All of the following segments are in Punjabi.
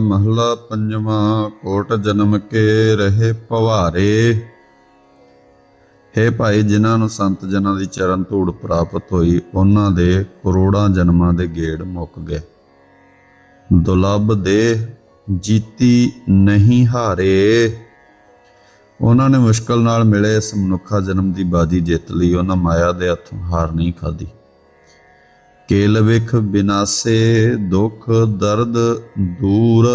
ਮਹਲਾ ਪੰਜਵਾਂ, ਕੋਟ ਜਨਮ ਕੇ ਰਹੇ ਭਵਾਰੇ। ਹੈ ਭਾਈ, ਜਿਨ੍ਹਾਂ ਨੂੰ ਸੰਤ ਜਨਾਂ ਦੀ ਚਰਨ ਧੂੜ ਪ੍ਰਾਪਤ ਹੋਈ, ਉਹਨਾਂ ਦੇ ਕਰੋੜਾਂ ਜਨਮਾਂ ਦੇ ਗੇੜ ਮੁੱਕ ਗਏ। ਦੁਲੱਭ ਦੇ ਜੀਤੀ ਨਹੀਂ ਹਾਰੇ। ਉਹਨਾਂ ਨੇ ਮੁਸ਼ਕਲ ਨਾਲ ਮਿਲੇ ਇਸ ਮਨੁੱਖਾ ਜਨਮ ਦੀ ਬਾਜੀ ਜਿੱਤ ਲਈ ਉਹਨਾਂ ਮਾਇਆ ਦੇ ਹੱਥੋਂ ਹਾਰ ਨਹੀਂ ਖਾਦੀ ਕੇਲ ਵਿਖ ਬਿਨਾਸੇ, ਦੁੱਖ ਦਰਦ ਦੂਰ।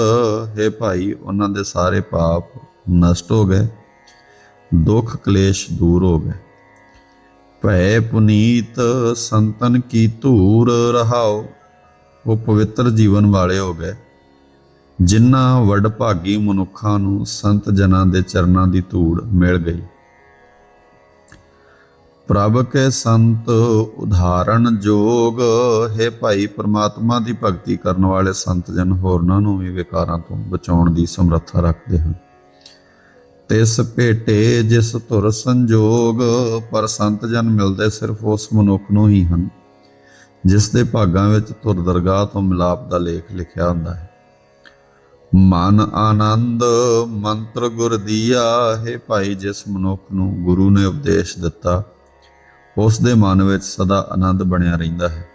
ਹੈ ਭਾਈ, ਉਹਨਾਂ ਦੇ ਸਾਰੇ ਪਾਪ ਨਸ਼ਟ ਹੋ ਗਏ, ਦੁੱਖ ਕਲੇਸ਼ ਦੂਰ ਹੋ ਗਏ। ਭੈ ਪੁਨੀਤ ਸੰਤਨ ਕੀ ਧੂਰ ਰਹਾਓ, ਉਹ ਪਵਿੱਤਰ ਜੀਵਨ ਵਾਲੇ ਹੋ ਗਏ। ਜਿਨ੍ਹਾਂ ਵੱਡ ਭਾਗੀ ਮਨੁੱਖਾਂ ਨੂੰ ਸੰਤ ਜਨਾਂ ਦੇ ਚਰਨਾਂ ਦੀ ਧੂੜ ਮਿਲ ਗਈ। ਪ੍ਰਭ ਕੇ ਸੰਤ ਉਦਾਹਰਣ ਜੋਗ। ਹੈ ਭਾਈ, ਪ੍ਰਮਾਤਮਾ ਦੀ ਭਗਤੀ ਕਰਨ ਵਾਲੇ ਸੰਤ ਜਨ ਹੋਰਨਾਂ ਨੂੰ ਵੀ ਵਿਕਾਰਾਂ ਤੋਂ ਬਚਾਉਣ ਦੀ ਸਮਰੱਥਾ ਰੱਖਦੇ ਹਨ। ਤਿਸ ਭੇਟੇ ਜਿਸ ਧੁਰ ਸੰਜੋਗ, ਪਰ ਸੰਤ ਜਨ ਮਿਲਦੇ ਸਿਰਫ ਉਸ ਮਨੁੱਖ ਨੂੰ ਹੀ ਹਨ, ਜਿਸ ਦੇ ਭਾਗਾਂ ਵਿੱਚ ਧੁਰ ਦਰਗਾਹ ਤੋਂ ਮਿਲਾਪ ਦਾ ਲੇਖ ਲਿਖਿਆ ਹੁੰਦਾ ਹੈ। ਮਨ ਆਨੰਦ, ਮੰਤਰ ਗੁਰ ਦੀਆ, ਹੈ ਭਾਈ, ਜਿਸ ਮਨੁੱਖ ਨੂੰ ਗੁਰੂ ਨੇ ਉਪਦੇਸ਼ ਦਿੱਤਾ ਉਸ ਦੇ ਮਨ ਵਿੱਚ ਸਦਾ ਆਨੰਦ ਬਣਿਆ ਰਹਿੰਦਾ ਹੈ।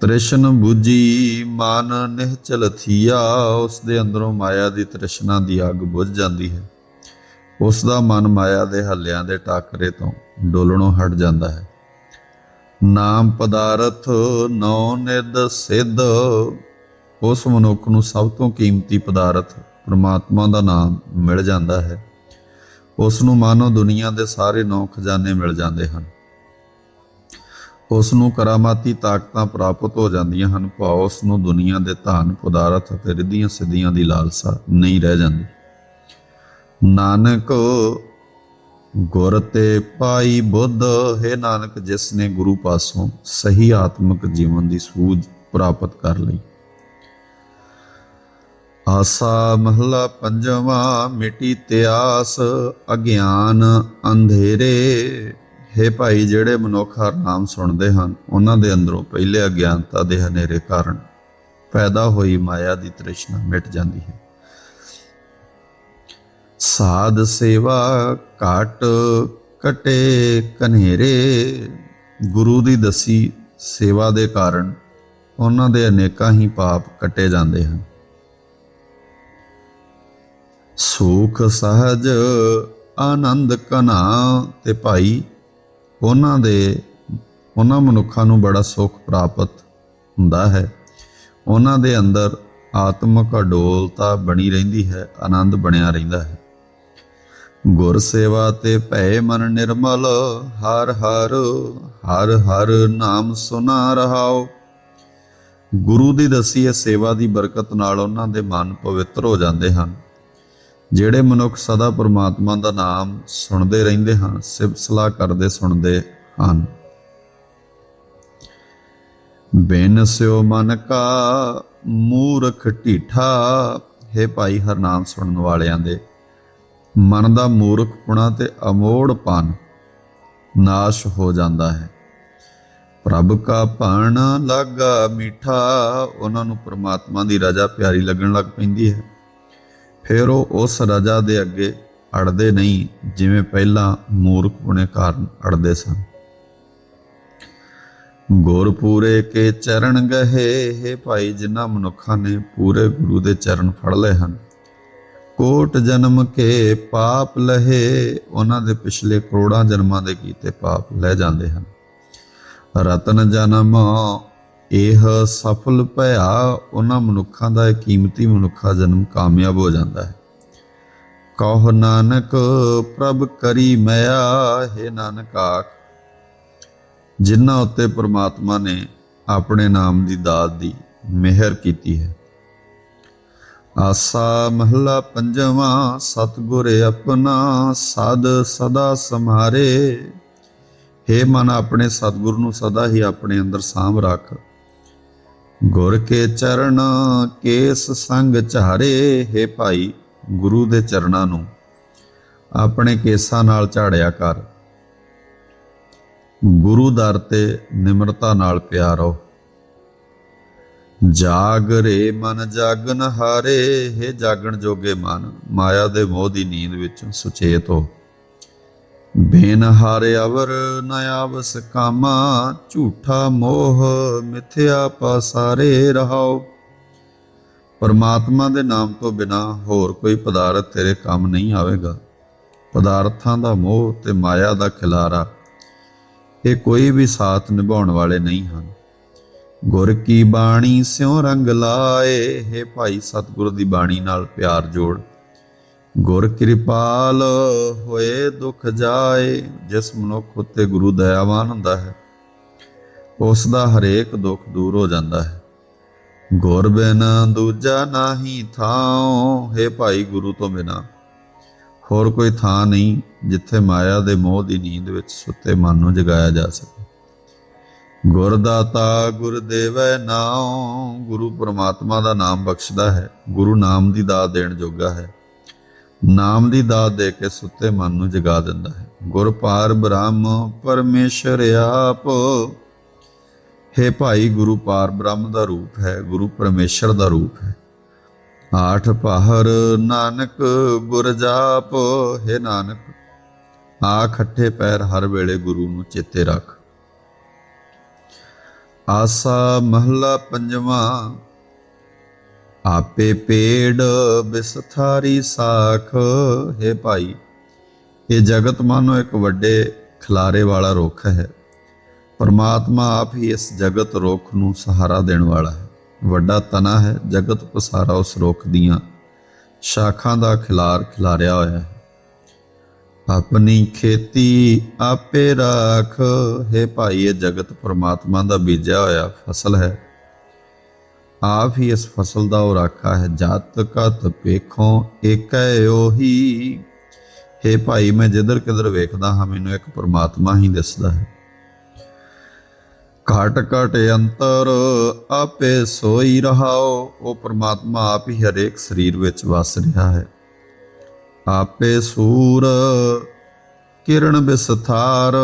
ਤ੍ਰਿਸ਼ਨ ਬੁਝੀ ਮਨ ਨਿਹਚਲ ਥੀਆ ਉਸ ਦੇ ਅੰਦਰੋਂ ਮਾਇਆ ਦੀ ਤ੍ਰਿਸ਼ਨਾ ਦੀ ਅੱਗ ਬੁਝ ਜਾਂਦੀ ਹੈ। ਉਸ ਦਾ ਮਨ ਮਾਇਆ ਦੇ ਹੱਲਿਆਂ ਦੇ ਟਾਕਰੇ ਤੋਂ ਡੋਲਣੋਂ ਹਟ ਜਾਂਦਾ ਹੈ। ਨਾਮ ਪਦਾਰਥ ਨੌ ਨਿਦ ਸਿੱਧ, ਉਸ ਮਨੁੱਖ ਨੂੰ ਸਭ ਤੋਂ ਕੀਮਤੀ ਪਦਾਰਥ ਪ੍ਰਮਾਤਮਾ ਦਾ ਨਾਮ ਮਿਲ ਜਾਂਦਾ ਹੈ। ਉਸ ਨੂੰ ਮਾਨੋ ਦੁਨੀਆ ਦੇ ਸਾਰੇ ਨੌ ਖਜ਼ਾਨੇ ਮਿਲ ਜਾਂਦੇ ਹਨ। ਉਸ ਨੂੰ ਕਰਾਮਾਤੀ ਤਾਕਤਾਂ ਪ੍ਰਾਪਤ ਹੋ ਜਾਂਦੀਆਂ ਹਨ, ਭਾਵ ਉਸ ਨੂੰ ਦੁਨੀਆ ਦੇ ਧਨ, ਪਦਾਰਥ ਅਤੇ ਰਿੱਧੀਆਂ ਸਿੱਧੀਆਂ ਦੀ ਲਾਲਸਾ ਨਹੀਂ ਰਹਿ ਜਾਂਦੀ। ਨਾਨਕ ਗੁਰ ਤੇ ਪਾਈ ਬੁੱਧ, ਹੈ ਨਾਨਕ, ਜਿਸ ਨੇ ਗੁਰੂ ਪਾਸੋਂ ਸਹੀ ਆਤਮਿਕ ਜੀਵਨ ਦੀ ਸੂਝ ਪ੍ਰਾਪਤ ਕਰ ਲਈ। ਆਸਾ ਮਹਲਾ ਪੰਜਵਾਂ, ਮਿਟੀ ਤਿਆਸ ਅਗਿਆਨ ਅੰਧੇਰੇ। ਹੈ ਭਾਈ, ਜਿਹੜੇ ਮਨੁੱਖ ਹਰ ਨਾਮ ਸੁਣਦੇ ਹਨ, ਉਹਨਾਂ ਦੇ ਅੰਦਰੋਂ ਪਹਿਲੇ ਅਗਿਆਨਤਾ ਦੇ ਹਨੇਰੇ ਕਾਰਨ ਪੈਦਾ ਹੋਈ ਮਾਇਆ ਦੀ ਤ੍ਰਿਸ਼ਨਾ ਮਿਟ ਜਾਂਦੀ ਹੈ। ਸਾਧ ਸੇਵਾ ਘਾਟ ਕਟੇ ਕਨੇਰੇ ਗੁਰੂ ਦੀ ਦਸੀ ਸੇਵਾ ਦੇ ਕਾਰਨ ਉਹਨਾਂ ਦੇ ਅਨੇਕਾਂ ਹੀ ਪਾਪ ਕੱਟੇ ਜਾਂਦੇ ਹਨ। ਸੁਖ ਸਹਜ ਆਨੰਦ ਕਨਾ ਤੇ ਭਾਈ, ਉਹਨਾਂ ਦੇ, ਉਹਨਾਂ ਮਨੁੱਖਾਂ ਨੂੰ ਬੜਾ ਸੁਖ ਪ੍ਰਾਪਤ ਹੁੰਦਾ ਹੈ। ਉਹਨਾਂ ਦੇ ਅੰਦਰ ਆਤਮਿਕ ਅਡੋਲਤਾ ਬਣੀ ਰਹਿੰਦੀ ਹੈ, ਆਨੰਦ ਬਣਿਆ ਰਹਿੰਦਾ ਹੈ। ਗੁਰ ਸੇਵਾ ਤੇ ਭੈ ਮਨ ਨਿਰਮਲ, ਹਰ ਹਰ ਹਰ ਹਰ ਨਾਮ ਸੁਨਾ ਰਹਾਓ। ਗੁਰੂ ਦੀ ਦਸੀ ਸੇਵਾ ਦੀ ਬਰਕਤ ਨਾਲ ਉਹਨਾਂ ਦੇ ਮਨ ਪਵਿੱਤਰ ਹੋ ਜਾਂਦੇ ਹਨ। ਜਿਹੜੇ ਮਨੁੱਖ ਸਦਾ ਪ੍ਰਮਾਤਮਾ ਦਾ ਨਾਮ ਸੁਣਦੇ ਰਹਿੰਦੇ ਹਨ, ਸਿਫਤ ਸਲਾਹ ਕਰਦੇ ਸੁਣਦੇ ਹਨ। ਬੇਨ ਸਿਓ ਮਨ ਕਾ ਮੂਰਖ ਢੀਠਾ, ਹੈ ਭਾਈ ਹਰਨਾਮ ਸੁਣਨ ਵਾਲਿਆਂ ਦੇ। ਮਨ ਦਾ ਮੂਰਖਪੁਣਾ ਤੇ ਅਮੋੜਪਨ ਨਾਸ਼ ਹੋ ਜਾਂਦਾ ਹੈ। ਪ੍ਰਭ ਕਾ ਭਾਣ ਲਾਗਾ ਮਿੱਠਾ, ਉਹਨਾਂ ਨੂੰ ਪ੍ਰਮਾਤਮਾ ਦੀ ਰਜ਼ਾ ਪਿਆਰੀ ਲੱਗਣ ਲੱਗ ਪੈਂਦੀ ਹੈ। ਫਿਰ ਉਹ ਉਸ ਰਜਾ ਦੇ ਅੱਗੇ ਅੜਦੇ ਨਹੀਂ, ਜਿਵੇਂ ਪਹਿਲਾਂ ਮੂਰਖ ਪੁਣੇ ਕਾਰਨ ਅੜਦੇ ਸਨ। ਗੁਰ ਪੂਰੇ ਕੇ ਚਰਨ ਗਹੇ, ਹੈ ਭਾਈ, ਜਿਨ੍ਹਾਂ ਮਨੁੱਖਾਂ ਨੇ ਪੂਰੇ ਗੁਰੂ ਦੇ ਚਰਨ ਫੜ ਲਏ ਹਨ। ਕੋਟ ਜਨਮ ਕੇ ਪਾਪ ਲਹੇ, ਉਹਨਾਂ ਦੇ ਪਿਛਲੇ ਕਰੋੜਾਂ ਜਨਮਾਂ ਦੇ ਕੀਤੇ ਪਾਪ ਲੈ ਜਾਂਦੇ ਹਨ। ਰਤਨ ਜਨਮ ਇਹ ਸਫਲ ਭਇਆ ਉਹਨਾਂ ਮਨੁੱਖਾਂ ਦਾ ਕੀਮਤੀ ਮਨੁੱਖਾ ਜਨਮ ਕਾਮਯਾਬ ਹੋ ਜਾਂਦਾ ਹੈ। ਕਹੋ ਨਾਨਕ, ਪ੍ਰਭ ਕਰੀ ਮਇਆ, ਹੈ ਨਾਨਕ ਆਖ, ਜਿਨ੍ਹਾਂ ਉੱਤੇ ਪ੍ਰਮਾਤਮਾ ਨੇ ਆਪਣੇ ਨਾਮ ਦੀ ਦਾਤ ਦੀ ਮਿਹਰ ਕੀਤੀ ਹੈ। ਆਸਾ ਮਹਲਾ ਪੰਜਵਾਂ, ਸਤਗੁਰ ਆਪਣਾ ਸਦ ਸਦਾ ਸੰਹਾਰੇ। हे ਮਨ, ਆਪਣੇ ਸਤਗੁਰ ਨੂੰ ਸਦਾ ਹੀ ਆਪਣੇ ਅੰਦਰ ਸਾਂਭ ਰੱਖ। ਗੁਰ ਕੇ ਚਰਨ ਕੇਸ ਸੰਗ ਝਾਰੇ, ਹੈ ਭਾਈ, ਗੁਰੂ ਦੇ ਚਰਨਾਂ ਨੂੰ ਆਪਣੇ ਕੇਸਾਂ ਨਾਲ ਝਾੜਿਆ ਕਰ। ਗੁਰੂ ਦਰ ਤੇ ਨਿਮਰਤਾ ਨਾਲ ਪਿਆਰੋ ਜਾਗਰੇ ਮਨ ਜਾਗਨ ਹਾਰੇ, ਹੈ ਜਾਗਣ ਜੋਗੇ ਮਨ, ਮਾਇਆ ਦੇ ਮੋਹ ਦੀ ਨੀਂਦ ਵਿੱਚ ਸੁਚੇਤ ਹੋ। ਬੇਨ ਹਾਰੇ ਅਵਰ ਨ ਆਵਸ ਕਾਮਾ, ਝੂਠਾ ਮੋਹ ਮਿਥਿਆ ਪਾਸਾਰੇ ਰਹਾਓ। ਪਰਮਾਤਮਾ ਦੇ ਨਾਮ ਤੋਂ ਬਿਨਾ ਹੋਰ ਕੋਈ ਪਦਾਰਥ ਤੇਰੇ ਕੰਮ ਨਹੀਂ ਆਵੇਗਾ। ਪਦਾਰਥਾਂ ਦਾ ਮੋਹ ਤੇ ਮਾਇਆ ਦਾ ਖਿਲਾਰਾ, ਇਹ ਕੋਈ ਵੀ ਸਾਥ ਨਿਭਾਉਣ ਵਾਲੇ ਨਹੀਂ ਹਨ। ਗੁਰ ਕੀ ਬਾਣੀ ਸਿਉ ਰੰਗ ਲਾਏ, ਹੈ ਭਾਈ ਸਤਿਗੁਰ ਦੀ ਬਾਣੀ ਨਾਲ ਪਿਆਰ ਜੋੜ। ਗੁਰ ਕਿਰਪਾਲ ਹੋਏ ਦੁਖ ਜਾਏ, ਜਿਸ ਮਨੁੱਖ ਉਤੇ ਗੁਰੂ ਦਇਆਵਾਨ ਹੁੰਦਾ ਹੈ ਉਸ ਦਾ ਹਰੇਕ ਦੁੱਖ ਦੂਰ ਹੋ ਜਾਂਦਾ ਹੈ। ਗੁਰ ਬਿਨ ਦੂਜਾ ਨਾਹੀ ਥਾਉ, ਹੈ ਭਾਈ ਗੁਰੂ ਤੋਂ ਬਿਨਾ। ਹੋਰ ਕੋਈ ਥਾਂ ਨਹੀਂ ਜਿੱਥੇ ਮਾਇਆ ਦੇ ਮੋਹ ਦੀ ਨੀਂਦ ਵਿੱਚ ਸੁੱਤੇ ਮਨ ਨੂੰ ਜਗਾਇਆ ਜਾ ਸਕੇ। ਗੁਰ ਦਾਤਾ ਗੁਰ ਦੇਵੈ ਨਾਉ, ਗੁਰੂ ਪਰਮਾਤਮਾ ਦਾ ਨਾਮ ਬਖਸ਼ਦਾ ਹੈ, ਗੁਰੂ ਨਾਮ ਦੀ ਦਾਤ ਦੇਣ ਜੋਗਾ ਹੈ। ਨਾਮ ਦੀ ਦਾਤ ਦੇ ਕੇ ਸੁੱਤੇ ਮਨ ਨੂੰ ਜਗਾ ਦਿੰਦਾ ਹੈ। ਗੁਰ ਪਾਰ ਬ੍ਰਹਮ ਪਰਮੇਸ਼ਰ ਆਪ। ਹੈ ਭਾਈ, ਗੁਰੂ ਪਾਰ ਬ੍ਰਹਮ ਦਾ ਰੂਪ ਹੈ, ਗੁਰੂ ਪਰਮੇਸ਼ਰ ਦਾ ਰੂਪ ਹੈ। ਆਠ ਪਹਰ ਨਾਨਕ ਗੁਰ ਜਾਪ। ਹੈ ਨਾਨਕ ਆ ਖੱਠੇ ਪੈਰ ਹਰ ਵੇਲੇ ਗੁਰੂ ਨੂੰ ਚੇਤੇ ਰੱਖ। ਆਸਾ ਮਹਲਾ ਪੰਜਵਾਂ ਆਪੇ ਪੇੜ ਬਿਸਥਾਰੀ ਸਾਖ। ਹੈ ਭਾਈ, ਇਹ ਜਗਤ ਮਾਨੋ ਇੱਕ ਵੱਡੇ ਖਿਲਾਰੇ ਵਾਲਾ ਰੁੱਖ ਹੈ। ਪਰਮਾਤਮਾ ਆਪ ਹੀ ਇਸ ਜਗਤ ਰੁੱਖ ਨੂੰ ਸਹਾਰਾ ਦੇਣ ਵਾਲਾ ਹੈ। ਵੱਡਾ ਤਨਾ ਹੈ, ਜਗਤ ਪਸਾਰਾ ਉਸ ਰੁੱਖ ਦੀਆਂ ਸ਼ਾਖਾਂ ਦਾ ਖਿਲਾਰ ਖਿਲਾਰਿਆ ਹੋਇਆ ਹੈ। ਆਪਣੀ ਖੇਤੀ ਆਪੇ ਰਾਖ। ਹੈ ਭਾਈ, ਇਹ ਜਗਤ ਪਰਮਾਤਮਾ ਦਾ ਬੀਜਿਆ ਹੋਇਆ ਫਸਲ ਹੈ। ਆਪ ਹੀ ਇਸ ਫਸਲ ਦਾ ਉਹ ਰਾਖਾ ਹੈ, ਜਤ ਕਤ ਵੇਖੋ ਏਕੈ ਉਹੀ ਹੈ ਭਾਈ, ਮੈਂ ਜਿੱਧਰ ਕਿਧਰ ਵੇਖਦਾ ਹਾਂ, ਮੈਨੂੰ ਇੱਕ ਪਰਮਾਤਮਾ ਹੀ ਦਿਸਦਾ ਹੈ। ਘਟ ਘਟ ਅੰਤਰ ਆਪੇ ਸੋਈ ਰਹਾਓ, ਉਹ ਪਰਮਾਤਮਾ ਆਪ ਹੀ ਹਰੇਕ ਸਰੀਰ ਵਿੱਚ ਵਸ ਰਿਹਾ ਹੈ। ਆਪੇ ਸੂਰ ਕਿਰਨ ਵਿਸਥਾਰ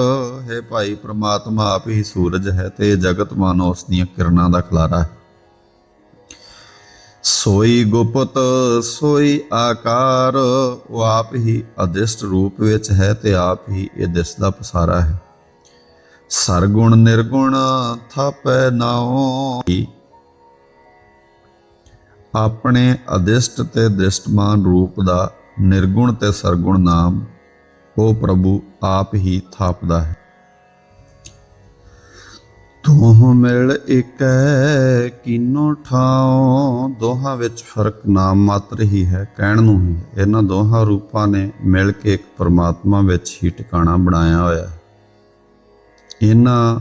ਹੈ ਭਾਈ, ਪ੍ਰਮਾਤਮਾ ਆਪ ਹੀ ਸੂਰਜ ਹੈ ਤੇ ਜਗਤ ਮਾਨੋ ਉਸ ਦੀਆਂ ਕਿਰਨਾਂ ਦਾ ਖਲਾਰਾ ਹੈ। ਸੋਈ ਗੁਪਤ, ਸੋਈ ਆਕਾਰ, ਉਹ ਆਪ ਹੀ ਅਦਿਸ਼ਟ ਰੂਪ ਵਿੱਚ ਹੈ ਤੇ ਆਪ ਹੀ ਇਹ ਦਿਸਦਾ ਪਸਾਰਾ ਹੈ। ਸਰਗੁਣ ਨਿਰਗੁਣ ਥਾਪੈ ਨਾਉ। ਆਪਣੇ ਅਦਿਸ਼ਟ ਤੇ ਦ੍ਰਿਸ਼ਟਮਾਨ ਰੂਪ ਦਾ ਨਿਰਗੁਣ ਤੇ ਸਰਗੁਣ ਨਾਮ ਉਹ ਪ੍ਰਭੂ ਆਪ ਹੀ ਥਾਪਦਾ ਹੈ। ਦੋਹ ਮਿਲ ਇਕੈ ਕਿਨੋ ਠਾਉ? ਦੋਹਾਂ ਵਿੱਚ ਫ਼ਰਕ ਨਾਮ ਮਾਤਰ ਹੀ ਹੈ, ਕਹਿਣ ਨੂੰ ਹੀ। ਇਹਨਾਂ ਦੋਹਾਂ ਰੂਪਾਂ ਨੇ ਮਿਲ ਕੇ ਇੱਕ ਪਰਮਾਤਮਾ ਵਿੱਚ ਹੀ ਟਿਕਾਣਾ ਬਣਾਇਆ ਹੋਇਆ ਹੈ। ਇਹਨਾਂ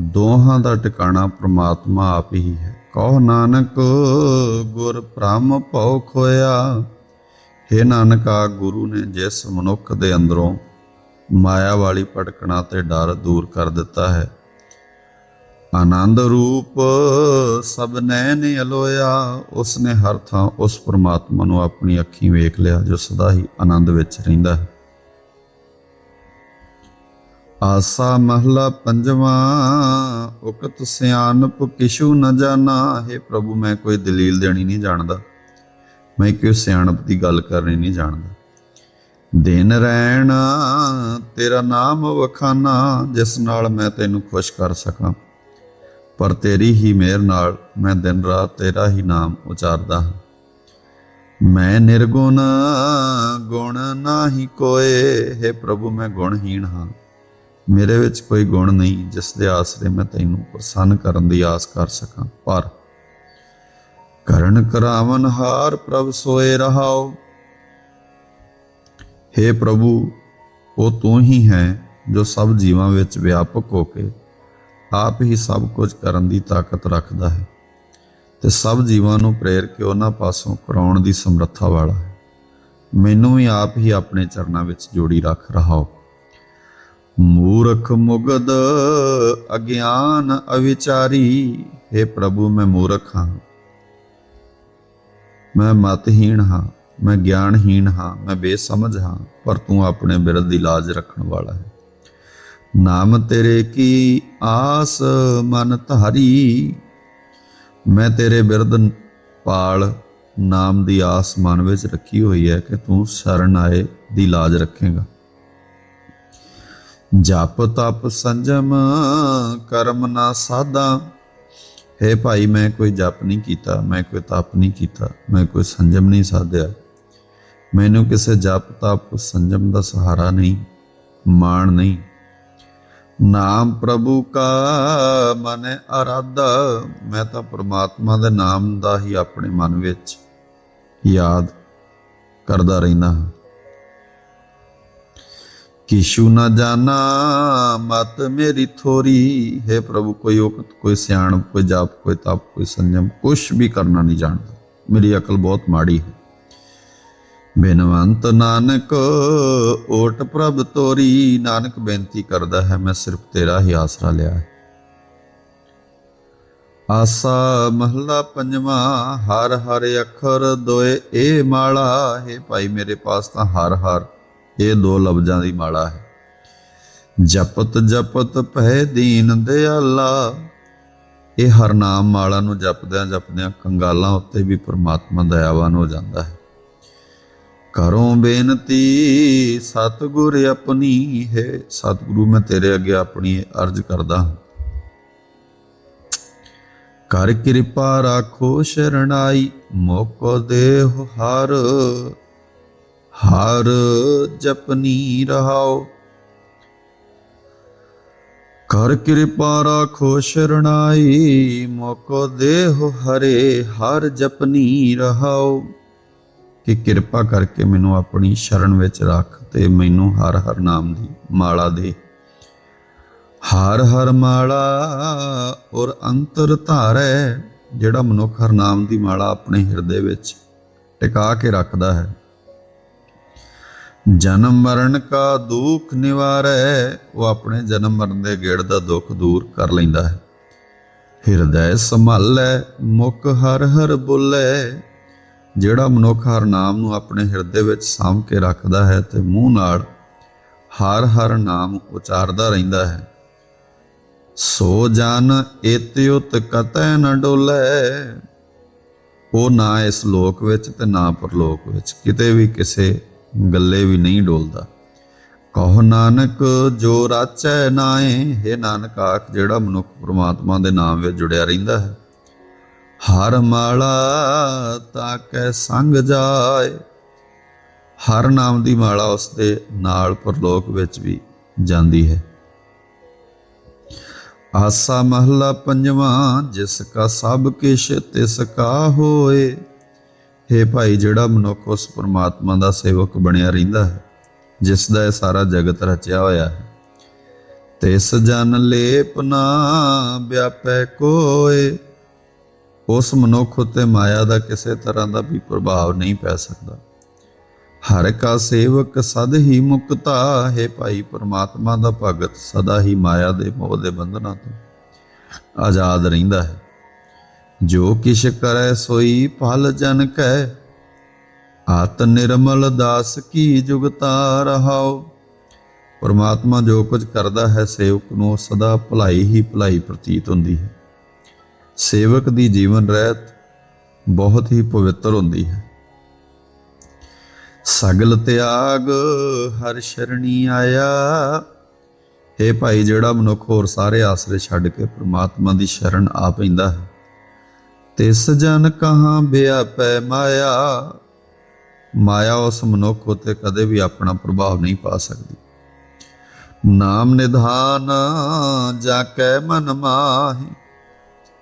ਦੋਹਾਂ ਦਾ ਟਿਕਾਣਾ ਪ੍ਰਮਾਤਮਾ ਆਪ ਹੀ ਹੈ। ਕਹੋ ਨਾਨਕ, ਗੁਰ ਬ੍ਰਹਮ ਭਉ ਖੋਇਆ। हे ਨਾਨਕਾ, ਗੁਰੂ ਨੇ ਜਿਸ ਮਨੁੱਖ ਦੇ ਅੰਦਰੋਂ ਮਾਇਆ ਵਾਲੀ ਭਟਕਣਾ ਤੇ ਡਰ ਦੂਰ ਕਰ ਦਿੱਤਾ ਹੈ ਆਨੰਦ ਰੂਪ ਸਭ ਨੈਣ ਅਲੋਇਆ। ਉਸਨੇ ਹਰ ਥਾਂ ਉਸ ਪ੍ਰਮਾਤਮਾ ਨੂੰ ਆਪਣੀ ਅੱਖੀਂ ਵੇਖ ਲਿਆ, ਜੋ ਸਦਾ ਹੀ ਆਨੰਦ ਵਿੱਚ ਰਹਿੰਦਾ ਹੈ। ਆਸਾ ਮਹਲਾ ਪੰਜਵਾਂ, ਉਕਤ ਸਿਆਨਪ ਕਿਛੂ ਨ ਜਾਣਾ। ਹੈ ਪ੍ਰਭੂ, ਮੈਂ ਕੋਈ ਦਲੀਲ ਦੇਣੀ ਨਹੀਂ ਜਾਣਦਾ। ਮੈਂ ਕਿਉਂ ਸਿਆਣਪ ਦੀ ਗੱਲ ਕਰਨੀ ਨਹੀਂ ਜਾਣਦਾ? ਦਿਨ ਰਹਿਣ ਤੇਰਾ ਨਾਮ ਵਖਾਨਾ। ਜਿਸ ਨਾਲ ਮੈਂ ਤੈਨੂੰ ਖੁਸ਼ ਕਰ ਸਕਾਂ। ਪਰ ਤੇਰੀ ਹੀ ਮਿਹਰ ਨਾਲ ਮੈਂ ਦਿਨ ਰਾਤ ਤੇਰਾ ਹੀ ਨਾਮ ਉਚਾਰਦਾ ਹਾਂ। ਮੈਂ ਨਿਰਗੁਣ, ਗੁਣ ਨਾਹੀ ਕੋਏ, ਹੈ ਪ੍ਰਭੂ ਮੈਂ ਗੁਣਹੀਣ ਹਾਂ। ਮੇਰੇ ਵਿੱਚ ਕੋਈ ਗੁਣ ਨਹੀਂ, ਜਿਸ ਦੇ ਆਸਰੇ ਮੈਂ ਤੈਨੂੰ ਪ੍ਰਸੰਨ ਕਰਨ ਦੀ ਆਸ ਕਰ ਸਕਾਂ। ਪਰ ਕਰਨ ਕਰਾਵਨ ਹਾਰ ਪ੍ਰਭ ਸੋਏ ਰਹਾਓ। हे ਪ੍ਰਭੂ, ਉਹ ਤੂੰ ਹੀ ਹੈ ਜੋ ਸਭ ਜੀਵਾਂ ਵਿੱਚ ਵਿਆਪਕ ਹੋ ਕੇ ਆਪ ਹੀ ਸਭ ਕੁਝ ਕਰਨ ਦੀ ਤਾਕਤ ਰੱਖਦਾ ਹੈ ਤੇ ਸਭ ਜੀਵਾਂ ਨੂੰ ਪ੍ਰੇਰ ਕੇ ਉਹਨਾਂ ਪਾਸੋਂ ਕਰਾਉਣ ਦੀ ਸਮਰੱਥਾ ਵਾਲਾ ਹੈ। ਮੈਨੂੰ ਵੀ ਆਪ ਹੀ ਆਪਣੇ ਚਰਨਾਂ ਵਿੱਚ ਜੋੜੀ ਰੱਖ ਰਹਾਓ ਮੂਰਖ ਮੁਗਦ ਅਗਿਆਨ ਅਵਿਚਾਰੀ हे ਪ੍ਰਭੂ ਮੈਂ ਮੂਰਖ ਹਾਂ। ਮੈਂ ਮਤਹੀਣ ਹਾਂ, ਮੈਂ ਗਿਆਨਹੀਣ ਹਾਂ, ਮੈਂ ਬੇਸਮਝ ਹਾਂ, ਪਰ ਤੂੰ ਆਪਣੇ ਬਿਰਧ ਦੀ ਲਾਜ ਰੱਖਣ ਵਾਲਾ ਹੈ। ਨਾਮ ਤੇਰੇ ਕੀ ਆਸ ਮਨ ਧਾਰੀ? ਮੈਂ ਤੇਰੇ ਬਿਰਧ ਪਾਲ ਨਾਮ ਦੀ ਆਸ ਮਨ ਵਿੱਚ ਰੱਖੀ ਹੋਈ ਹੈ ਕਿ ਤੂੰ ਸ਼ਰਨ ਆਏ ਦੀ ਲਾਜ ਰੱਖੇਗਾ। ਜਪ ਤਪ ਸੰਜਮ ਕਰਮ ਨਾ ਸਾਧਾ। ਹੈ ਭਾਈ, ਮੈਂ ਕੋਈ ਜਪ ਨਹੀਂ ਕੀਤਾ, ਮੈਂ ਕੋਈ ਤਪ ਨਹੀਂ ਕੀਤਾ, ਮੈਂ ਕੋਈ ਸੰਜਮ ਨਹੀਂ ਸਾਧਿਆ। ਮੈਨੂੰ ਕਿਸੇ ਜਪ ਤਪ ਸੰਜਮ ਦਾ ਸਹਾਰਾ ਨਹੀਂ, ਮਾਣ ਨਹੀਂ। ਨਾਮ ਪ੍ਰਭੂ ਕਾ ਮਨ ਅਰਾਧਾ। ਮੈਂ ਤਾਂ ਪ੍ਰਮਾਤਮਾ ਦੇ ਨਾਮ ਦਾ ਹੀ ਆਪਣੇ ਮਨ ਵਿੱਚ ਯਾਦ ਕਰਦਾ ਰਹਿੰਦਾ ਹਾਂ। ਕਿਛੂ ਨਾ ਜਾਣਾ, ਮਤ ਮੇਰੀ ਥੋਰੀ। ਹੈ ਪ੍ਰਭੂ, ਕੋਈ ਉਕਤ ਕੋਈ ਸਿਆਣ ਕੋਈ ਜਾਪ, ਕੋਈ ਤਪ, ਕੋਈ ਸੰਜਮ, ਕੁਛ ਵੀ ਕਰਨਾ ਨਹੀਂ ਜਾਣਦਾ। ਮੇਰੀ ਅਕਲ ਬਹੁਤ ਮਾੜੀ ਹੈ। ਬਿਨਵੰਤ ਨਾਨਕ, ਓਟ ਪ੍ਰਭ ਤੋਰੀ, ਨਾਨਕ ਬੇਨਤੀ ਕਰਦਾ ਹੈ, ਮੈਂ ਸਿਰਫ ਤੇਰਾ ਹੀ ਆਸਰਾ ਲਿਆ ਹੈ। ਆਸਾ ਮਹਲਾ ਪੰਜਵਾ, ਹਰ ਹਰ ਅੱਖਰ ਦੋਏ ਇਹ ਮਾਲਾ, ਹੈ ਭਾਈ ਮੇਰੇ ਪਾਸ ਤਾਂ ਹਰ ਹਰ, ਇਹ ਦੋ ਲਫ਼ਜ਼ਾਂ ਦੀ ਮਾਲਾ ਹੈ। ਜਪਤ ਜਪਤ ਪਹਿ ਦੀਨ ਦਿਆਲਾ, ਇਹ ਹਰ ਨਾਮ ਮਾਲਾ ਨੂੰ ਜਪਦਿਆਂ ਜਪਦਿਆਂ ਕੰਗਾਲਾਂ ਉੱਤੇ ਵੀ ਪ੍ਰਮਾਤਮਾ ਦਇਆਵਾਨ ਹੋ ਜਾਂਦਾ ਹੈ। ਕਰੋ ਬੇਨਤੀ, ਸਤਿਗੁਰ ਆਪਣੀ ਹੈ। ਸਤਿਗੁਰੂ, ਮੈਂ ਤੇਰੇ ਅੱਗੇ ਆਪਣੀ ਅਰਜ਼ ਕਰਦਾ ਹਾਂ। ਕਰ ਕਿਰਪਾ ਰਾਖੋ ਸ਼ਰਣਾਈ ਮੋਕੋ ਦੇਹ ਹਰ। ਹਰ ਜਪਨੀ ਰਹਾਓ। ਕਰ ਕਿਰਪਾ ਰਾਖੋ ਸ਼ਰਣਾਈ ਮੋਕੋ ਦੇਹ ਹਰੇ। ਹਰ ਜਪਨੀ ਰਹਾਓ। ਕਿ ਕਿਰਪਾ ਕਰਕੇ ਮੈਨੂੰ ਆਪਣੀ ਸ਼ਰਨ ਵਿੱਚ ਰੱਖ ਤੇ ਮੈਨੂੰ ਹਰ ਹਰ ਨਾਮ ਦੀ ਮਾਲਾ ਦੇ। ਹਰ ਹਰ ਮਾਲਾ ਔਰ ਅੰਤਰ ਧਾਰੈ, ਜਿਹੜਾ ਮਨੁੱਖ ਹਰ ਨਾਮ ਦੀ ਮਾਲਾ ਆਪਣੇ ਹਿਰਦੇ ਵਿੱਚ ਟਿਕਾ ਕੇ ਰੱਖਦਾ ਹੈ। ਜਨਮ ਮਰਨ ਕਾ ਦੁੱਖ ਨਿਵਾਰੈ, ਉਹ ਆਪਣੇ ਜਨਮ ਮਰਨ ਦੇ ਗੇੜ ਦਾ ਦੁੱਖ ਦੂਰ ਕਰ ਲੈਂਦਾ ਹੈ। ਹਿਰਦੈ ਸੰਭਾਲੈ, ਮੁਖ ਹਰ ਹਰ ਬੋਲੇ ਜਿਹੜਾ ਮਨੁੱਖ ਹਰ ਨਾਮ ਨੂੰ ਆਪਣੇ ਹਿਰਦੇ ਵਿੱਚ ਸਾਂਭ ਕੇ ਰੱਖਦਾ ਹੈ ਤੇ ਮੂੰਹ ਨਾਲ ਹਰ ਹਰ ਨਾਮ ਉਚਾਰਦਾ ਰਹਿੰਦਾ ਹੈ। ਸੋ ਜਨ ਇਤਯੁਤ ਕਤੈ ਨ ਡੋਲੇ, ਉਹ ਨਾ ਇਸ ਲੋਕ ਵਿੱਚ ਤੇ ਨਾ ਪਰਲੋਕ ਵਿੱਚ, ਕਿਤੇ ਵੀ ਕਿਸੇ ਗੱਲੇ ਵੀ ਨਹੀਂ ਡੋਲਦਾ। ਕਹੋ ਨਾਨਕ ਜੋ ਰਾਚੈ ਨਾਏ ਹੈ ਨਾਨਕ ਆਖ ਜਿਹੜਾ ਮਨੁੱਖ ਪ੍ਰਮਾਤਮਾ ਦੇ ਨਾਮ ਵਿੱਚ ਜੁੜਿਆ ਰਹਿੰਦਾ ਹੈ। ਹਰ ਮਾਲਾ ਤਾਂ ਕੈ ਸੰਗ ਜਾਏ। ਹਰ ਨਾਮ ਦੀ ਮਾਲਾ ਉਸ ਦੇ ਨਾਲ ਪਰਲੋਕ ਵਿੱਚ ਵੀ ਜਾਂਦੀ ਹੈ। ਆਸਾ ਮਹਲਾ ਪੰਜਵਾਂ, ਜਿਸ ਕਾ ਸਭ ਕਿਛ ਤਿਸ ਕਾ ਹੋਏ। हे ਭਾਈ, ਜਿਹੜਾ ਮਨੁੱਖ ਉਸ ਪਰਮਾਤਮਾ ਦਾ ਸੇਵਕ ਬਣਿਆ ਰਹਿੰਦਾ ਹੈ, ਜਿਸ ਦਾ ਇਹ ਸਾਰਾ ਜਗਤ ਰਚਿਆ ਹੋਇਆ ਹੈ। ਤਿਸ ਜਨ ਲੇਪ ਨਾ ਵਿਆਪੈ ਕੋਏ। ਉਸ ਮਨੁੱਖ ਉਤੇ ਮਾਇਆ ਦਾ ਕਿਸੇ ਤਰ੍ਹਾਂ ਦਾ ਵੀ ਪ੍ਰਭਾਵ ਨਹੀਂ ਪੈ ਸਕਦਾ। ਹਰ ਕਾ ਸੇਵਕ ਸਦ ਹੀ ਮੁਕਤਾ, ਹੈ ਭਾਈ ਪਰਮਾਤਮਾ ਦਾ ਭਗਤ, ਸਦਾ ਹੀ ਮਾਇਆ ਦੇ ਮੋਹ ਦੇ ਬੰਧਨਾਂ ਤੋਂ ਆਜ਼ਾਦ ਰਹਿੰਦਾ ਹੈ। ਜੋ ਕਿਛ ਕਰੈ ਸੋਈ ਫਲ ਜਨ ਕੈ, ਆਤ ਨਿਰਮਲ ਦਾਸ ਕੀ ਜੁਗਤਾ ਰਹਾਓ ਪਰਮਾਤਮਾ ਜੋ ਕੁਝ ਕਰਦਾ ਹੈ ਸੇਵਕ ਨੂੰ ਸਦਾ ਭਲਾਈ ਹੀ ਭਲਾਈ ਪ੍ਰਤੀਤ ਹੁੰਦੀ ਹੈ। ਸੇਵਕ ਦੀ ਜੀਵਨ ਰਹਿਤ ਬਹੁਤ ਹੀ ਪਵਿੱਤਰ ਹੁੰਦੀ ਹੈ। ਸਗਲ ਤਿਆਗ ਹਰ ਸ਼ਰਣੀ ਆਇਆ। ਇਹ ਭਾਈ, ਜਿਹੜਾ ਮਨੁੱਖ ਹੋਰ ਸਾਰੇ ਆਸਰੇ ਛੱਡ ਕੇ ਪ੍ਰਮਾਤਮਾ ਦੀ ਸ਼ਰਨ ਆ ਪੈਂਦਾ ਹੈ। ਤਿਸ ਜਨ ਕਹਾਂ ਬਿਆਪੈ ਮਾਇਆ। ਮਾਇਆ ਉਸ ਮਨੁੱਖ ਉਤੇ ਕਦੇ ਵੀ ਆਪਣਾ ਪ੍ਰਭਾਵ ਨਹੀਂ ਪਾ ਸਕਦੀ। ਨਾਮ ਨਿਧਾਨ ਜਾ ਕੈ ਮਨ ਮਾਹੀ।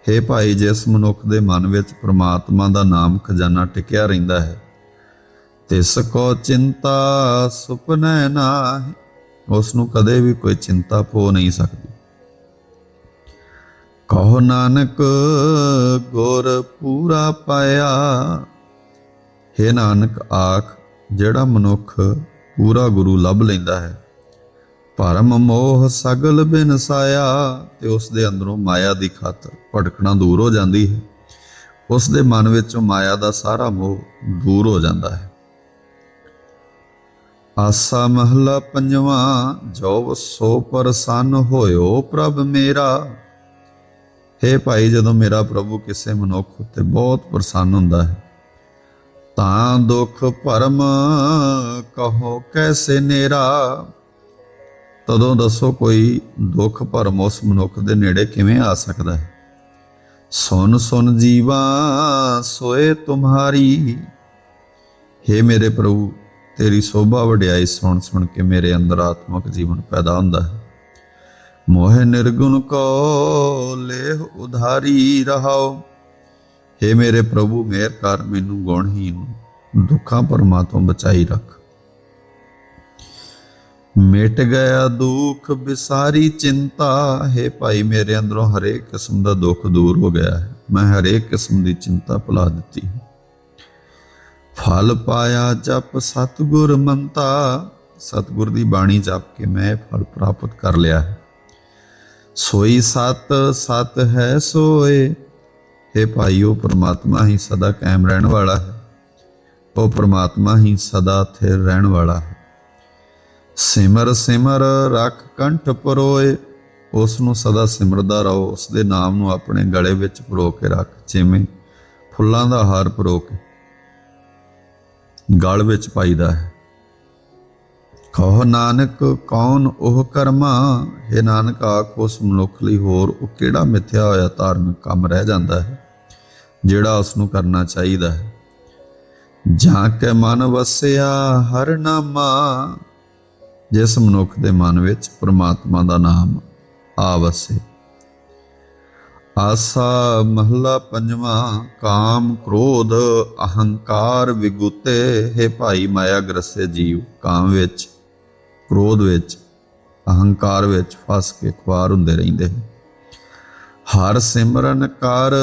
हे ਭਾਈ, ਜਿਸ ਮਨੁੱਖ ਦੇ ਮਨ ਵਿੱਚ ਪ੍ਰਮਾਤਮਾ ਦਾ ਨਾਮ ਖਜ਼ਾਨਾ ਟਿਕਿਆ ਰਹਿੰਦਾ ਹੈ, ਤਿਸ ਕੋ ਚਿੰਤਾ ਸੁਪਨੈ ਨਾਹੀ ਉਸ ਨੂੰ ਕਦੇ ਵੀ ਕੋਈ ਚਿੰਤਾ ਪੋ ਨਹੀਂ ਸਕਦੀ। ਕਹੋ ਨਾਨਕ, ਗੁਰ ਪੂਰਾ ਪਾਇਆ हे ਨਾਨਕ ਆਖ, ਜਿਹੜਾ ਮਨੁੱਖ ਪੂਰਾ ਗੁਰੂ ਲੱਭ ਲੈਂਦਾ ਹੈ ਭਰਮ ਮੋਹ ਸਗਲ ਬਿਨਸਾਇਆ ਤੇ ਉਸ ਦੇ ਅੰਦਰੋਂ ਮਾਇਆ ਦੀ ਖਾਤਰ ਭਟਕਣਾ ਦੂਰ ਹੋ ਜਾਂਦੀ ਹੈ। ਉਸ ਦੇ ਮਨ ਵਿੱਚੋਂ ਮਾਇਆ ਦਾ ਸਾਰਾ ਮੋਹ ਦੂਰ ਹੋ ਜਾਂਦਾ ਹੈ। ਆਸਾ ਮਹਲਾ ਪੰਜਵਾਂ ਜੋ ਸੋ ਪ੍ਰਸੰਨ ਹੋਇਓ ਪ੍ਰਭ ਮੇਰਾ। ਹੇ ਭਾਈ, ਜਦੋਂ ਮੇਰਾ ਪ੍ਰਭੂ ਕਿਸੇ ਮਨੁੱਖ ਉੱਤੇ ਬਹੁਤ ਪ੍ਰਸੰਨ ਹੁੰਦਾ ਹੈ, ਤਾਂ ਦੁੱਖ ਭਰਮ ਕਹੋ ਕੈਸੇ ਨੇਰਾ। ਤਦੋਂ ਦੱਸੋ ਕੋਈ ਦੁੱਖ ਭਰਮ ਉਸ ਮਨੁੱਖ ਦੇ ਨੇੜੇ ਕਿਵੇਂ ਆ ਸਕਦਾ ਹੈ? ਸੁਨ ਸੁਨ ਜੀਵਾ, ਸੋਏ ਤੁਮਾਰੀ। हे ਮੇਰੇ ਪ੍ਰਭੂ, ਤੇਰੀ ਸੋਭਾ ਵਡਿਆਈ ਸੁਣ ਸੁਣ ਕੇ ਮੇਰੇ ਅੰਦਰ ਆਤਮਿਕ ਜੀਵਨ ਪੈਦਾ ਹੁੰਦਾ ਹੈ। ਮੋਹ ਨਿਰਗੁਣ ਕੋ, ਲੇਹ ਉਧਾਰੀ ਰਹਾਓ। हे ਮੇਰੇ ਪ੍ਰਭੂ, ਮੇਰ ਕਰ ਮੈਨੂੰ ਗੁਣਹੀਨ ਨੂੰ ਦੁੱਖਾਂ ਪਰਮਾ ਤੋਂ ਬਚਾਈ ਰੱਖ। ਮਿਟ ਗਿਆ ਦੁੱਖ ਬਿਸਾਰੀ ਚਿੰਤਾ। ਹੈ ਭਾਈ ਮੇਰੇ ਅੰਦਰੋਂ ਹਰੇਕ ਕਿਸਮ ਦਾ ਦੁੱਖ ਦੂਰ ਹੋ ਗਿਆ ਹੈ। ਮੈਂ ਹਰੇਕ ਕਿਸਮ ਦੀ ਚਿੰਤਾ ਭੁਲਾ ਦਿੱਤੀ ਹੈ। ਫਲ ਪਾਇਆ ਜਪ ਸਤਗੁਰ ਮੰਤਾ। ਸਤਗੁਰ ਦੀ ਬਾਣੀ ਜਪ ਕੇ ਮੈਂ ਫਲ ਪ੍ਰਾਪਤ ਕਰ ਲਿਆ ਹੈ। ਸੋਈ ਸਤ ਸਤ ਹੈ ਸੋਏ। ਇਹ ਭਾਈਓ ਪ੍ਰਮਾਤਮਾ ਹੀ ਸਦਾ ਕਾਇਮ ਰਹਿਣ ਵਾਲਾ ਹੈ। ਉਹ ਪ੍ਰਮਾਤਮਾ ਹੀ ਸਦਾ ਸਥਿਰ ਰਹਿਣ ਵਾਲਾ ਹੈ। ਸਿਮਰ ਸਿਮਰ ਰੱਖ ਕੰਠ ਪਰੋਏ। ਉਸ ਨੂੰ ਸਦਾ ਸਿਮਰਦਾ ਰਹੋ। ਉਸ ਦੇ ਨਾਮ ਨੂੰ ਆਪਣੇ ਗਲੇ ਵਿੱਚ ਪਰੋ ਕੇ ਰੱਖ, ਜਿਵੇਂ ਫੁੱਲਾਂ ਦਾ ਹਾਰ ਪਰੋ ਕੇ। ਗਲ ਵਿੱਚ ਪਾਈਦਾ ਹੈ। ਕਹੋ ਨਾਨਕ, ਕੌਣ ਉਹ ਕਰਮਾ? ਇਹ ਨਾਨਕ, ਆਖ ਉਸ ਮਨੁੱਖ ਲਈ ਹੋਰ ਉਹ ਕਿਹੜਾ ਮਿੱਥਿਆ ਹੋਇਆ ਧਾਰਮਿਕ ਕੰਮ ਰਹਿ ਜਾਂਦਾ ਹੈ, ਜਿਹੜਾ ਉਸ ਨੂੰ ਕਰਨਾ ਚਾਹੀਦਾ ਹੈ? ਜਾਂ ਕੇ ਮਨ ਵਸਿਆ ਹਰ ਨਾਮਾ ਜਿਸ ਮਨੁੱਖ ਦੇ ਮਨ ਵਿੱਚ ਪ੍ਰਮਾਤਮਾ ਦਾ ਨਾਮ ਆ ਵਸੇ ਆਸਾ ਮਹਲਾ ਪੰਜਵਾਂ, ਕਾਮ ਕ੍ਰੋਧ ਅਹੰਕਾਰ ਵਿਗੁਤੇ, ਹੈ ਭਾਈ ਮਾਇਆ ਗ੍ਰਸੇ ਜੀਵ, ਕਾਮ ਵਿੱਚ, ਕ੍ਰੋਧ ਵਿੱਚ, ਅਹੰਕਾਰ ਵਿੱਚ ਫਸ ਕੇ ਖੁਆਰ ਹੁੰਦੇ ਰਹਿੰਦੇ ਹਰ ਸਿਮਰਨ ਕਰ,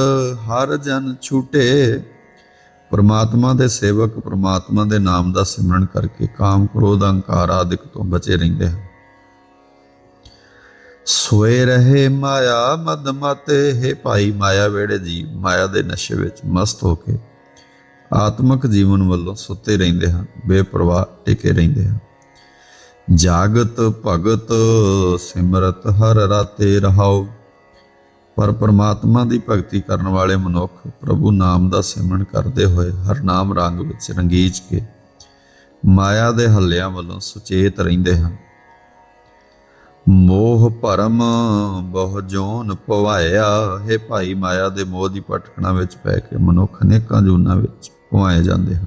ਹਰ ਜਨ ਛੂਟੇ ਪਰਮਾਤਮਾ ਦੇ ਸੇਵਕ ਪਰਮਾਤਮਾ ਦੇ ਨਾਮ ਦਾ ਸਿਮਰਨ ਕਰਕੇ ਕਾਮ, ਕ੍ਰੋਧ, ਅਹੰਕਾਰ ਆਦਿਕ ਤੋਂ ਬਚੇ ਰਹਿੰਦੇ ਹਨ। ਸੋਏ ਰਹੇ ਮਾਇਆ, ਮਦ ਮਤੇ, ਹੈ ਭਾਈ ਮਾਇਆ ਵੇੜੇ ਜੀ, ਮਾਇਆ ਦੇ ਨਸ਼ੇ ਵਿੱਚ ਮਸਤ ਹੋ ਕੇ ਆਤਮਿਕ ਜੀਵਨ ਵੱਲੋਂ ਸੁੱਤੇ ਰਹਿੰਦੇ ਹਨ, ਬੇਪਰਵਾਹ ਟਿਕੇ ਰਹਿੰਦੇ ਹਨ। ਜਾਗਤ ਭਗਤ ਸਿਮਰਤ ਹਰ ਰਾਤੇ ਰਹਾਓ। ਪਰ ਪ੍ਰਮਾਤਮਾ ਦੀ ਭਗਤੀ ਕਰਨ ਵਾਲੇ ਮਨੁੱਖ ਪ੍ਰਭੂ ਨਾਮ ਦਾ ਸਿਮਰਨ ਕਰਦੇ ਹੋਏ ਹਰ ਨਾਮ ਰੰਗ ਵਿੱਚ ਰੰਗੀਚ ਕੇ ਮਾਇਆ ਦੇ ਹੱਲਿਆਂ ਵੱਲੋਂ ਸੁਚੇਤ ਰਹਿੰਦੇ ਹਨ। ਮੋਹ ਭਰਮ ਬਹੁ ਜੋਨ ਪਵਾਇਆ, ਹੈ ਭਾਈ ਮਾਇਆ ਦੇ ਮੋਹ ਦੀ ਭਟਕਣਾ ਵਿੱਚ ਪੈ ਕੇ ਮਨੁੱਖ ਅਨੇਕਾਂ ਜੂਨਾਂ ਵਿੱਚ ਪਵਾਏ ਜਾਂਦੇ ਹਨ।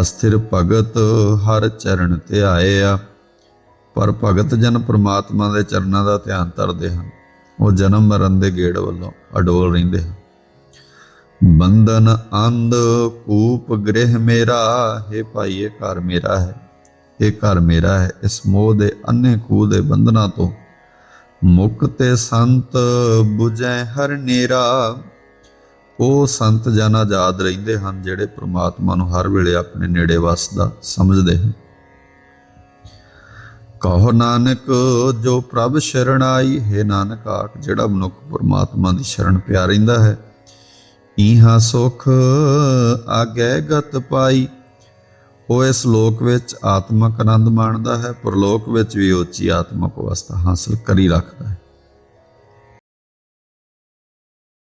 ਅਸਥਿਰ ਭਗਤ ਹਰ ਚਰਨ ਤੇ ਆਏ ਆ, ਪਰ ਭਗਤ ਜਨ ਪ੍ਰਮਾਤਮਾ ਦੇ ਚਰਨਾਂ ਦਾ ਧਿਆਨ ਧਰਦੇ ਹਨ। ਉਹ ਜਨਮ ਮਰਨ ਦੇ ਗੇੜ ਵੱਲੋਂ ਅਡੋਲ ਰਹਿੰਦੇ ਹਨ। ਬੰਧਨ ਅੰਧ ਕੂਪ ਗ੍ਰਹਿ ਮੇਰਾ, ਹੈ ਭਾਈ, ਇਹ ਘਰ ਮੇਰਾ ਹੈ। ਇਹ ਘਰ ਮੇਰਾ ਹੈ। ਇਸ ਮੋਹ ਦੇ ਅੰਨੇ ਖੂਹ ਦੇ ਬੰਧਨਾਂ ਤੋਂ ਮੁਕਤੇ ਸੰਤ 부ਜੈ ਹਰ ਨੇਰਾ। ਉਹ ਸੰਤ ਜਨ ਆਜ਼ਾਦ ਰਹਿੰਦੇ ਹਨ, ਜਿਹੜੇ ਪ੍ਰਮਾਤਮਾ ਨੂੰ ਹਰ ਵੇਲੇ ਆਪਣੇ ਨੇੜੇ ਵਸਦਾ ਸਮਝਦੇ ਹਨ। ਕਹੋ ਨਾਨਕ, ਜੋ ਪ੍ਰਭ ਸ਼ਰਣ ਆਈ, ਹੈ ਨਾਨਕ ਆਖ, ਜਿਹੜਾ ਮਨੁੱਖ ਪਰਮਾਤਮਾ ਦੀ ਸ਼ਰਣ ਪਿਆ ਰਹਿੰਦਾ ਹੈ। ਈਹਾ ਸੁਖ ਆਗੇ ਗਤ ਪਾਈ, ਉਹ ਇਸ ਲੋਕ ਵਿੱਚ ਆਤਮਕ ਆਨੰਦ ਮਾਣਦਾ ਹੈ, ਪਰਲੋਕ ਵਿੱਚ ਵੀ ਉੱਚੀ ਆਤਮਕ ਅਵਸਥਾ ਹਾਸਲ ਕਰੀ ਰੱਖਦਾ ਹੈ।